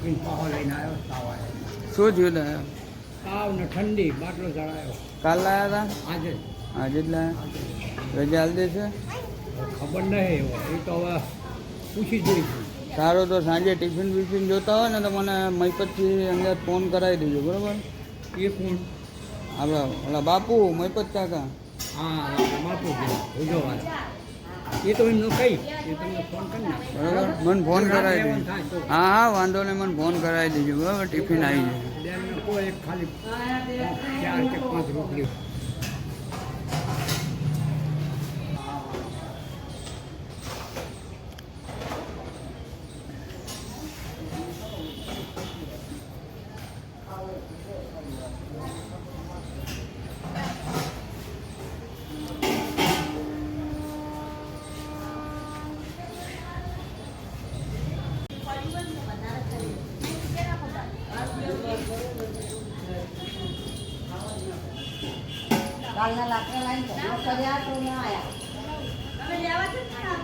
Tiffin પાહો લઈને આવ્યો તાવ આવ્યો શું જોયું તા તાવ ને ઠંડી બાટલો ચડાયો કાલ લાયા હતા આજે આજે જ લાયા? રજા હાલ દેશે ખબર નહીં એવો. એ તો હવે પૂછી જોઈશું સારું તો સાંજે ટિફિન બિફિન જોતા હોય ને તો મને મહીપતથી અંદર ફોન કરાવી દેજો બરાબર? એ ફોન? આપણા ઓલા બાપુ મહીપત કાકા. હા બાપુ ભૂજોવાળા એ તો એમનું કહી એ તમને ફોન કરી બરાબર મને ફોન કરાવી દેજો હા હા વાંધો નહીં મને ફોન કરાવી દેજો બરાબર? ટિફિન આવી જાય. ખાલી ચાર કે પાંચ રોટલી કાલના રાત્રે લાઈન કર્યા તો ના આવ્યા તમે લેવા જ